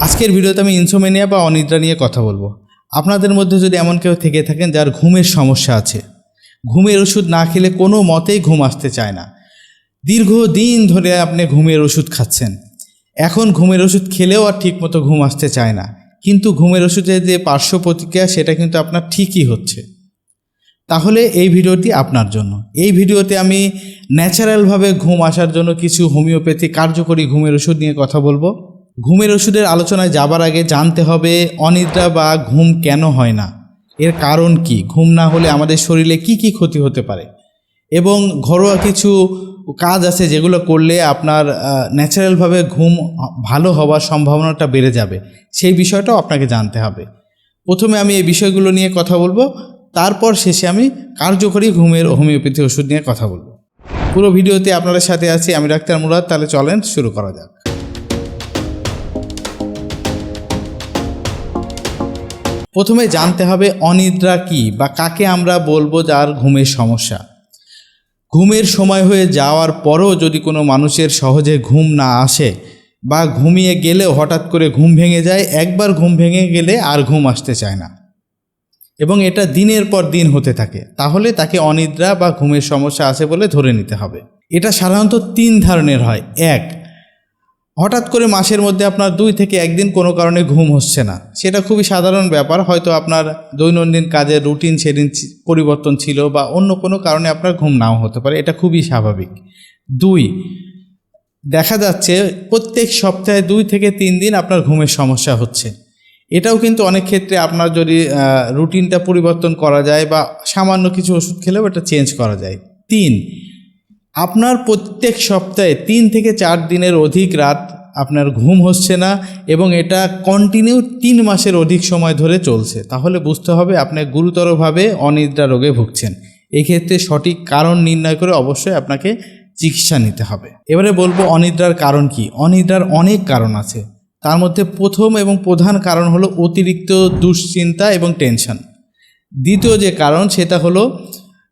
আজকের ভিডিওতে আমি ইনসোমেনিয়া বা অনিদ্রা নিয়ে কথা বলব। আপনাদের মধ্যে যদি এমন কেউ থেকে থাকেন যার ঘুমের সমস্যা আছে, ঘুমের ওষুধ না খেলে কোনো মতেই ঘুম আসতে চায় না। দীর্ঘদিন ধরে আপনি ঘুমের ওষুধ খাচ্ছেন। এখন ঘুমের ওষুধ খেলেও আর ঠিকমতো ঘুম আসতে চায় না। কিন্তু ঘুমের ওষুধের যে পার্শ্ব প্রতিক্রিয়া, সেটা কিন্তু আপনার ঠিকই হচ্ছে। তাহলে এই ভিডিওটি আপনার জন্য। এই ভিডিওতে আমি ন্যাচারালভাবে ঘুম আসার জন্য কিছু হোমিওপ্যাথি কার্যকরী ঘুমের ওষুধ নিয়ে কথা বলব। ঘুমের ওষুধের আলোচনায় যাবার আগে জানতে হবে, অনিদ্রা বা ঘুম কেন হয় না? এর কারণ কি? ঘুম না হলে আমাদের শরীরে কি কি ক্ষতি হতে পারে? এবং ঘরোয়া কিছু কাজ আছে যেগুলো করলে আপনার ন্যাচারালভাবে ঘুম ভালো হওয়ার সম্ভাবনাটা বেড়ে যাবে। সেই বিষয়টাও আপনাকে জানতে হবে। প্রথমে আমি এই বিষয়গুলো নিয়ে কথা বলব, তারপর শেষে আমি কার্যকরী ঘুমের হোমিওপ্যাথি ওষুধ নিয়ে কথা বলব। পুরো ভিডিওতে আপনাদের সাথে আছি আমি ডাক্তার মুরাদ, তাহলে চলেন শুরু করা যাক। প্রথমে জানতে হবে অনিদ্রা কি বা কাকে আমরা বলব যার ঘুমের সমস্যা। ঘুমের সময় হয়ে যাওয়ার পরও যদি কোনো মানুষের সহজে ঘুম না আসে বা ঘুমিয়ে গেলেও হঠাৎ করে ঘুম ভেঙে যায়, একবার ঘুম ভেঙে গেলে আর ঘুম আসতে চায় না। এবং এটা দিনের পর দিন হতে থাকে। তাহলে তাকে অনিদ্রা বা ঘুমের সমস্যা আছে বলে ধরে নিতে হবে। এটা সাধারণত তিন ধরনের হয়। এক হঠাৎ করে মাসের মধ্যে আপনার দুই থেকে একদিন কোনো কারণে ঘুম হচ্ছে না। সেটা খুবই সাধারণ ব্যাপার। হয়তো আপনার দৈনন্দিন কাজের রুটিন সেদিন পরিবর্তন ছিল বা অন্য কোনো কারণে আপনার ঘুম নাও হতে পারে। এটা খুবই স্বাভাবিক। দুই, দেখা যাচ্ছে প্রত্যেক সপ্তাহে দুই থেকে তিন দিন আপনার ঘুমের সমস্যা হচ্ছে। এটাও কিন্তু অনেক ক্ষেত্রে আপনার যদি রুটিনটা পরিবর্তন করা যায় বা সামান্য কিছু ওষুধ খেলেও এটা চেঞ্জ করা যায়। তিন আপনার প্রত্যেক সপ্তাহে তিন থেকে চার দিনের অধিক রাত আপনার ঘুম হচ্ছে না এবং এটা কন্টিনিউ তিন মাসের অধিক সময় ধরে চলছে। তাহলে বুঝতে হবে আপনি গুরুতরভাবে অনিদ্রা রোগে ভুগছেন। এক্ষেত্রে সঠিক কারণ নির্ণয় করে অবশ্যই আপনাকে চিকিৎসা নিতে হবে। এবারে বলব অনিদ্রার কারণ কি? অনিদ্রার অনেক কারণ আছে। তার মধ্যে প্রথম এবং প্রধান কারণ হলো অতিরিক্ত দুশ্চিন্তা এবং টেনশন দ্বিতীয় যে কারণ সেটা হলো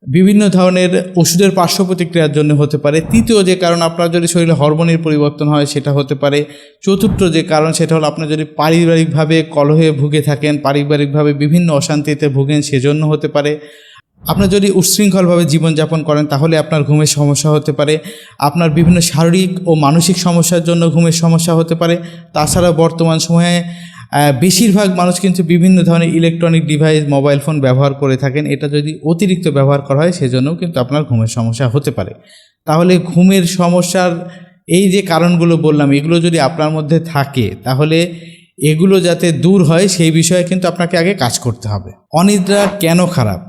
বিভিন্ন ধরনের ওষুধের পার্শ্ব প্রতিক্রিয়ার জন্য হতে পারে। তৃতীয় যে কারণ, আপনার যদি শরীরে হরমোনের পরিবর্তন হয়, সেটা হতে পারে। চতুর্থ যে কারণ, সেটা হলো আপনার যদি পারিবারিকভাবে কলহে ভুগে থাকেন, পারিবারিকভাবে বিভিন্ন অশান্তিতে ভুগেন, সেজন্য হতে পারে। আপনার যদি উচ্ছৃঙ্খলভাবে জীবনযাপন করেন, তাহলে আপনার ঘুমের সমস্যা হতে পারে। আপনার বিভিন্ন শারীরিক ও মানসিক সমস্যার জন্য ঘুমের সমস্যা হতে পারে। তাছাড়া বর্তমান সময়ে বেশিরভাগ মানুষ কিন্তু বিভিন্ন ধরনের ইলেকট্রনিক ডিভাইস মোবাইল ফোন ব্যবহার করে থাকেন। এটা যদি অতিরিক্ত ব্যবহার করা হয়, সেজন্যও কিন্তু আপনার ঘুমের সমস্যা হতে পারে। তাহলে ঘুমের সমস্যার এই যে কারণগুলো বললাম, এগুলো যদি আপনার মধ্যে থাকে, তাহলে এগুলো যাতে দূর হয়, সেই বিষয়ে কিন্তু আপনাকে আগে কাজ করতে হবে। অনিদ্রা কেন খারাপ?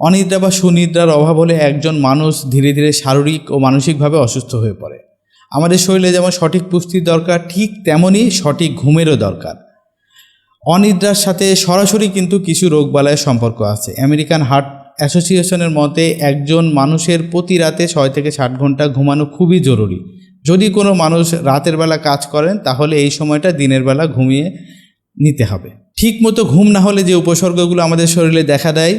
অনিদ্রা বা সুনিদ্রার অভাব হলে একজন মানুষ ধীরে ধীরে শারীরিক ও মানসিকভাবে অসুস্থ হয়ে পড়ে। আমাদের শরীরে যেমন সঠিক পুষ্টির দরকার, ঠিক তেমনই সঠিক ঘুমেরও দরকার। অনিদ্রার সাথে সরাসরি কিন্তু কিছু রোগবালয়ের সম্পর্ক আছে। আমেরিকান হার্ট অ্যাসোসিয়েশনের মতে, একজন মানুষের প্রতি রাতে ছয় থেকে ষাট ঘণ্টা ঘুমানো খুবই জরুরি। যদি কোনো মানুষ রাতের বেলা কাজ করেন, তাহলে এই সময়টা দিনের বেলা ঘুমিয়ে নিতে হবে। ঠিক মতো ঘুম না হলে যে উপসর্গগুলো আমাদের শরীরে দেখা দেয়,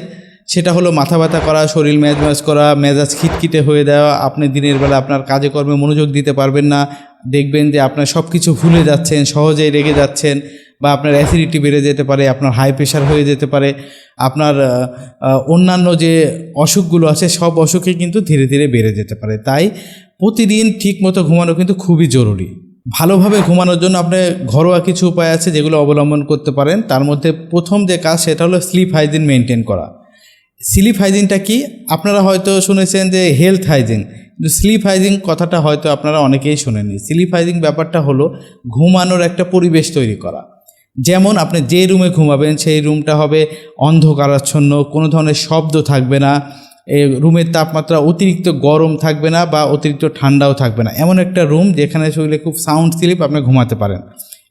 সেটা হলো মাথা ব্যথা করা, শরীর ম্যাজম্যাজ করা, মেজাজ খিটখিটে হয়ে দেওয়া, আপনি দিনের বেলা আপনার কাজে কর্মে মনোযোগ দিতে পারবেন না, দেখবেন যে আপনার সব কিছু ভুলে যাচ্ছেন, সহজেই রেগে যাচ্ছেন বা আপনার অ্যাসিডিটি বেড়ে যেতে পারে, আপনার হাই প্রেশার হয়ে যেতে পারে, আপনার অন্যান্য যে অসুখগুলো আছে, সব অসুখই কিন্তু ধীরে ধীরে বেড়ে যেতে পারে। তাই প্রতিদিন ঠিক মতো ঘুমানো কিন্তু খুবই জরুরি। ভালোভাবে ঘুমানোর জন্য আপনি ঘরোয়া কিছু উপায় আছে যেগুলো অবলম্বন করতে পারেন। তার মধ্যে প্রথম যে কাজ সেটা হলো স্লিপ হাইজিন মেনটেন করা। স্লিপ হাইজিনটা কি? আপনারা হয়তো শুনেছেন যে হেলথ হাইজিন কিন্তু স্লিপ হাইজিন কথাটা হয়তো আপনারা অনেকেই শোনেননি। স্লিপ হাইজিন ব্যাপারটা হলো ঘুমানোর একটা পরিবেশ তৈরি করা। যেমন আপনি যে রুমে ঘুমাবেন, সেই রুমটা হবে অন্ধকারাচ্ছন্ন, কোনো ধরনের শব্দ থাকবে না রুমের তাপমাত্রা অতিরিক্ত গরম থাকবে না বা অতিরিক্ত ঠান্ডাও থাকবে না। এমন একটা রুম যেখানে শরীরে খুব সাউন্ড স্লিপ আপনি ঘুমাতে পারেন।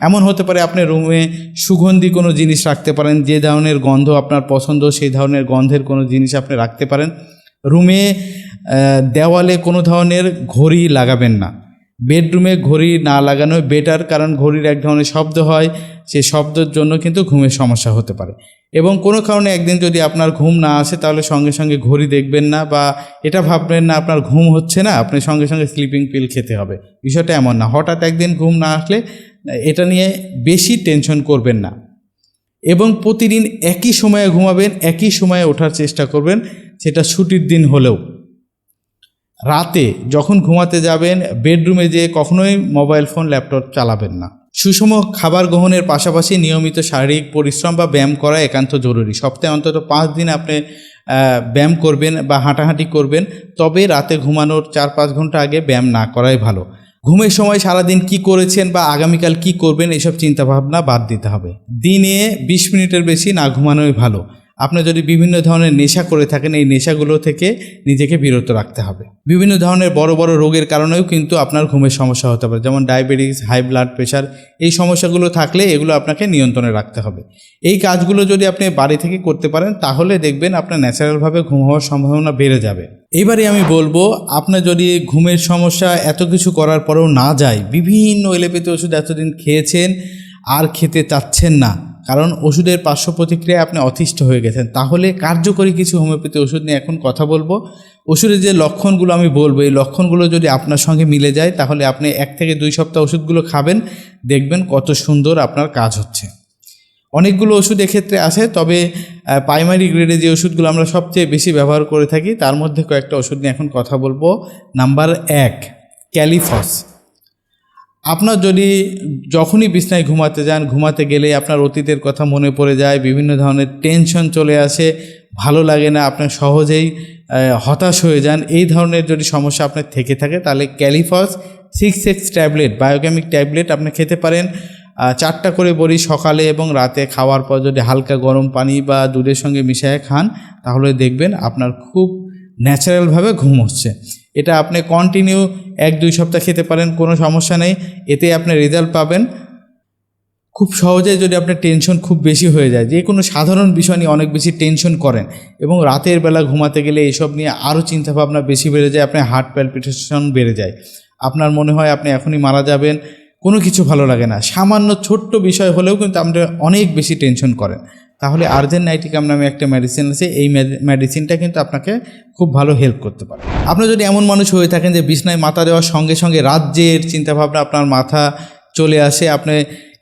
এমন হতে পারে আপনি রুমে সুগন্ধি কোনো জিনিস রাখতে পারেন, যে ধরনের গন্ধ আপনার পছন্দ, সেই ধরনের গন্ধের কোনো জিনিস আপনি রাখতে পারেন। রুমে দেওয়ালে কোনো ধরনের ঘড়ি লাগাবেন না। বেডরুমে ঘড়ি না লাগানো বেটার কারণ ঘড়ির এক ধরনের শব্দ হয় সেই শব্দের জন্য কিন্তু ঘুমের সমস্যা হতে পারে। এবং কোনো কারণে একদিন যদি আপনার ঘুম না আসে, তাহলে সঙ্গে সঙ্গে ঘড়ি দেখবেন না বা এটা ভাববেন না, আপনার ঘুম হচ্ছে না, আপনি সঙ্গে সঙ্গে স্লিপিং পিল খেতে হবে। বিষয়টা এমন না। হঠাৎ একদিন ঘুম না আসলে এটা নিয়ে বেশি টেনশন করবেন না। এবং প্রতিদিন একই সময়ে ঘুমাবেন, একই সময়ে ওঠার চেষ্টা করবেন, সেটা ছুটির দিন হলেও। রাতে যখন ঘুমাতে যাবেন, বেডরুমে যেয়ে কখনোই মোবাইল ফোন, ল্যাপটপ চালাবেন না। সুষম খাবার গ্রহণের পাশাপাশি নিয়মিত শারীরিক পরিশ্রম বা ব্যায়াম করা একান্ত জরুরি। সপ্তাহে অন্তত পাঁচ দিন আপনি ব্যায়াম করবেন বা হাঁটাহাঁটি করবেন, তবে রাতে ঘুমানোর চার পাঁচ ঘণ্টা আগে ব্যায়াম না করাই ভালো। ঘুমের সময় সারাদিন কি করেছেন বা আগামীকাল কি করবেন, এসব চিন্তাভাবনা বাদ দিতে হবে। দিনে বিশ মিনিটের বেশি না ঘুমানোই ভালো। আপনি যদি বিভিন্ন ধরনের নেশা করে থাকেন, এই নেশাগুলো থেকে নিজেকে বিরত রাখতে হবে। বিভিন্ন ধরনের বড় বড় রোগের কারণেও কিন্তু আপনার ঘুমের সমস্যা হতে পারে, যেমন ডায়াবেটিস, হাই ব্লাড প্রেশার, এই সমস্যাগুলো থাকলে এগুলো আপনাকে নিয়ন্ত্রণে রাখতে হবে। এই কাজগুলো যদি আপনি বাড়ি থেকে করতে পারেন, তাহলে দেখবেন আপনার ন্যাচারালভাবে ঘুম হওয়ার সম্ভাবনা বেড়ে যাবে। এবারে আমি বলব আপনার যদি ঘুমের সমস্যা এত কিছু করার পরেও না যায়, বিভিন্ন এলোপ্যাথি ওষুধ এতদিন খেয়েছেন, আর খেতে চাচ্ছেন না কারণ ওষুধের পার্শ্ব প্রতিক্রিয়ায় আপনি অতিষ্ঠ হয়ে গেছেন। তাহলে কার্যকরী কিছু হোমিওপ্যাথি ওষুধ নিয়ে এখন কথা বলব। ওষুধের যে লক্ষণগুলো আমি বলব, এই লক্ষণগুলো যদি আপনার সঙ্গে মিলে যায়, তাহলে আপনি এক থেকে দুই সপ্তাহ ওষুধগুলো খাবেন, দেখবেন কত সুন্দর আপনার কাজ হচ্ছে। অনেকগুলো ওষুধ এক্ষেত্রে আছে, তবে প্রাইমারি গ্রেডে যে ওষুধগুলো আমরা সবচেয়ে বেশি ব্যবহার করে থাকি, তার মধ্যে কয়েকটা ওষুধ নিয়ে এখন কথা বলব। নাম্বার এক, ক্যালিফস। আপনার যদি যখনই বিছনায় ঘুমাতে যান, ঘুমাতে গেলে আপনার অতীতের কথা মনে পড়ে যায়, বিভিন্ন ধরনের টেনশন চলে আসে, ভালো লাগে না আপনার সহজেই হতাশ হয়ে যান। এই ধরনের যদি সমস্যা আপনার থেকে থাকে, তাহলে ক্যালিফস six X tablet biochemic tablet আপনি খেতে পারেন। চারটা করে বড়ি সকালে এবং রাতে খাওয়ার পর যদি হালকা গরম পানি বা দুধের সঙ্গে মিশিয়ে খান, তাহলে দেখবেন আপনার খুব ন্যাচারালভাবে ঘুম হচ্ছে। এটা আপনি কন্টিনিউ এক, দুই সপ্তাহ খেতে পারেন, কোনো সমস্যা নেই। এতে আপনি রেজাল্ট পাবেন। খুব সহজে যদি আপনার টেনশন খুব বেশি হয়ে যায়, যে কোনো সাধারণ বিষয় নিয়ে অনেক বেশি টেনশন করেন এবং রাতের বেলা ঘুমাতে গেলে এসব নিয়ে আরও চিন্তাভাবনা বেশি বেড়ে যায়, আপনার হার্ট প্যালপিটেশন বেড়ে যায়। আপনার মনে হয় আপনি এখনই মারা যাবেন, কোনো কিছু ভালো লাগে না। সামান্য ছোট্ট বিষয় হলেও কিন্তু আপনি অনেক বেশি টেনশন করেন। তাহলে আর্জেন নাইটিকাম নামে একটা মেডিসিন আছে, এই মেডিসিনটা কিন্তু আপনাকে খুব ভালো হেল্প করতে পারে। আপনি যদি এমন মানুষ হয়ে থাকেন যে বিছনায় মাথা দেওয়ার সঙ্গে সঙ্গে রাজ্যের চিন্তাভাবনা আপনার মাথা চলে আসে, আপনি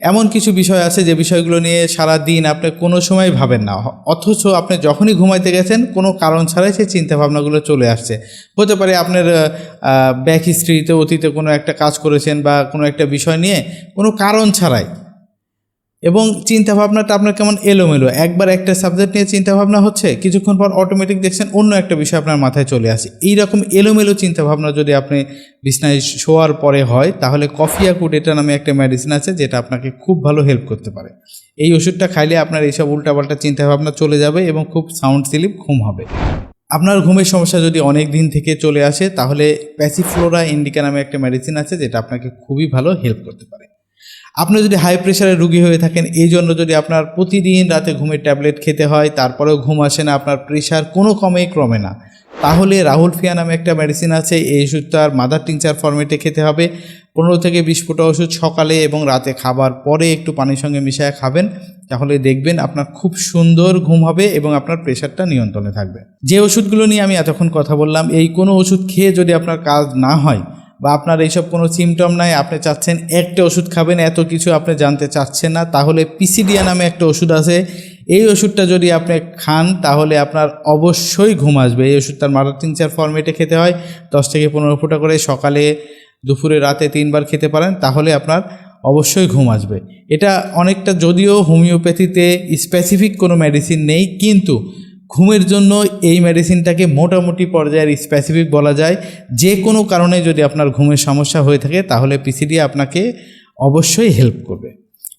এমন কিছু বিষয় আছে যে বিষয়গুলো নিয়ে সারা দিন আপনি কোনো সময় ভাবেন না। অথচ আপনি যখনই ঘুমাইতে গেছেন, কোনো কারণ ছাড়াই সেই চিন্তাভাবনাগুলো চলে আসছে। হতে পারে আপনার ব্যাক হিস্ট্রিতে অতীতে কোনো একটা কাজ করেছেন বা কোনো একটা বিষয় নিয়ে কোনো কারণ ছাড়াই এবং চিন্তাভাবনাটা আপনার কেমন এলোমেলো? একবার একটা সাবজেক্ট নিয়ে চিন্তাভাবনা হচ্ছে, কিছুক্ষণ পর অটোমেটিক দেখছেন অন্য একটা বিষয় আপনার মাথায় চলে আসে। এইরকম এলোমেলো চিন্তাভাবনা যদি আপনি বিছনায় শোয়ার পরে হয়, তাহলে কফিয়া কুডেটা নামে একটা মেডিসিন আছে, যেটা আপনাকে খুব ভালো হেল্প করতে পারে। এই ওষুধটা খাইলে আপনার এইসব উল্টাপাল্টা চিন্তাভাবনা চলে যাবে এবং খুব সাউন্ড স্লিপ ঘুম হবে। আপনার ঘুমের সমস্যা যদি অনেক দিন থেকে চলে আসে, তাহলে প্যাসিফ্লোরা ইন্ডিকা নামে একটা মেডিসিন আছে, যেটা আপনাকে খুবই ভালো হেল্প করতে পারে। আপনি যদি হাই প্রেশারের রুগী হয়ে থাকেন, এই জন্য যদি আপনার প্রতিদিন রাতে ঘুমের ট্যাবলেট খেতে হয়, তারপরেও ঘুম আসে না, আপনার প্রেশার কোনো কমেই ক্রমে না। তাহলে রাহুল ফিয়া নামে একটা মেডিসিন আছে, এই ওষুধটার মাদার টিংচার ফর্মেটে খেতে হবে। পনেরো থেকে বিশ ফুটা ওষুধ সকালে এবং রাতে খাবার পরে একটু পানির সঙ্গে মিশায় খাবেন। তাহলে দেখবেন আপনার খুব সুন্দর ঘুম হবে এবং আপনার প্রেশারটা নিয়ন্ত্রণে থাকবে। যে ওষুধগুলো নিয়ে আমি এতক্ষণ কথা বললাম, এই কোনো ওষুধ খেয়ে যদি আপনার কাজ না হয় বা আপনার এইসব কোনো সিমটম নাই, আপনি চাচ্ছেন একটা ওষুধ খাবেন, এত কিছু আপনি জানতে চাচ্ছেন না, তাহলে পিসিডিয়া নামে একটা ওষুধ আছে। এই ওষুধটা যদি আপনি খান, তাহলে আপনার অবশ্যই ঘুম আসবে। এই ওষুধটার মাদার তিনচার ফর্মেটে খেতে হয়, দশ থেকে পনেরো ফুটা করে সকালে, দুপুরে, রাতে তিনবার খেতে পারেন, তাহলে আপনার অবশ্যই ঘুম আসবে। এটা অনেকটা যদিও হোমিওপ্যাথিতে স্পেসিফিক কোনো মেডিসিন নেই, কিন্তু ঘুমের জন্য এই মেডিসিনটাকে মোটামুটি পর্যায়ের স্পেসিফিক বলা যায়। যে কোনো কারণে যদি আপনার ঘুমের সমস্যা হয়ে থাকে, তাহলে পিসিডি আপনাকে অবশ্যই হেল্প করবে।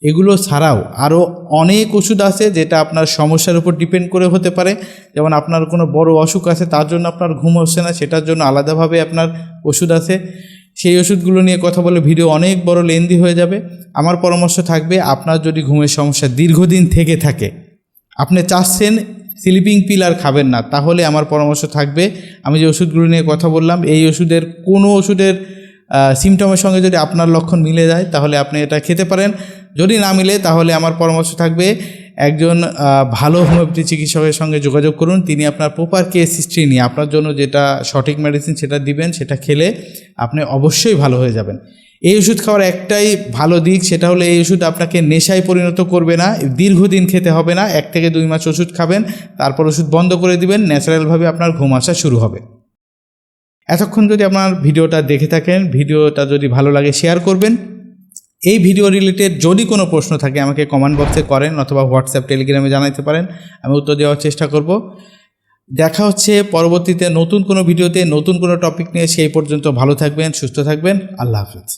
এগুলো ছাড়াও আরও অনেক ওষুধ আছে যেটা আপনার সমস্যার উপর ডিপেন্ড করে হতে পারে। যেমন আপনার কোনো বড় অসুখ আছে, তার জন্য আপনার ঘুম হচ্ছে না, সেটার জন্য আলাদাভাবে আপনার ওষুধ আছে। সেই ওষুধগুলো নিয়ে কথা বলে ভিডিও অনেক বড় লেন্দি হয়ে যাবে। আমার পরামর্শ থাকবে, আপনার যদি ঘুমের সমস্যা দীর্ঘদিন থেকে থাকে, আপনি চাচ্ছেন স্লিপিং পিল আর খাবেন না। তাহলে আমার পরামর্শ থাকবে, আমি যে ওষুধগুলো নিয়ে কথা বললাম, এই ওষুধের কোনো ওষুধের সিমটমের সঙ্গে যদি আপনার লক্ষণ মিলে যায়, তাহলে আপনি এটা খেতে পারেন। যদি না মিলে, তাহলে আমার পরামর্শ থাকবে, একজন ভালো হোমিওপ্যাথি চিকিৎসকের সঙ্গে যোগাযোগ করুন। তিনি আপনার প্রপার কেস হিস্ট্রি নিয়ে, আপনার জন্য যেটা সঠিক মেডিসিন সেটা দিবেন, সেটা খেলে আপনি অবশ্যই ভালো হয়ে যাবেন। এই ওষুধ খাওয়ার একটাই ভালো দিক সেটা হলো এই ওষুধ আপনাকে নেশায় পরিণত করবে না, দীর্ঘদিন খেতে হবে না, এক থেকে দুই মাস ওষুধ খাবেন, তারপর ওষুধ বন্ধ করে দিবেন, ন্যাচারালভাবে আপনার ঘুম আসা শুরু হবে। এতক্ষণ যদি আপনার ভিডিওটা দেখে থাকেন, ভিডিওটা যদি ভালো লাগে শেয়ার করবেন। এই ভিডিও রিলেটেড যদি কোনো প্রশ্ন থাকে আমাকে কমেন্ট বক্সে করেন অথবা হোয়াটসঅ্যাপ, টেলিগ্রামে জানাতে পারেন, আমি উত্তর দেওয়ার চেষ্টা করব। দেখা হচ্ছে পরবর্তীতে নতুন কোনো ভিডিওতে, নতুন কোনো টপিক নিয়ে, সেই পর্যন্ত ভালো থাকবেন, সুস্থ থাকবেন, আল্লাহ হাফিজ।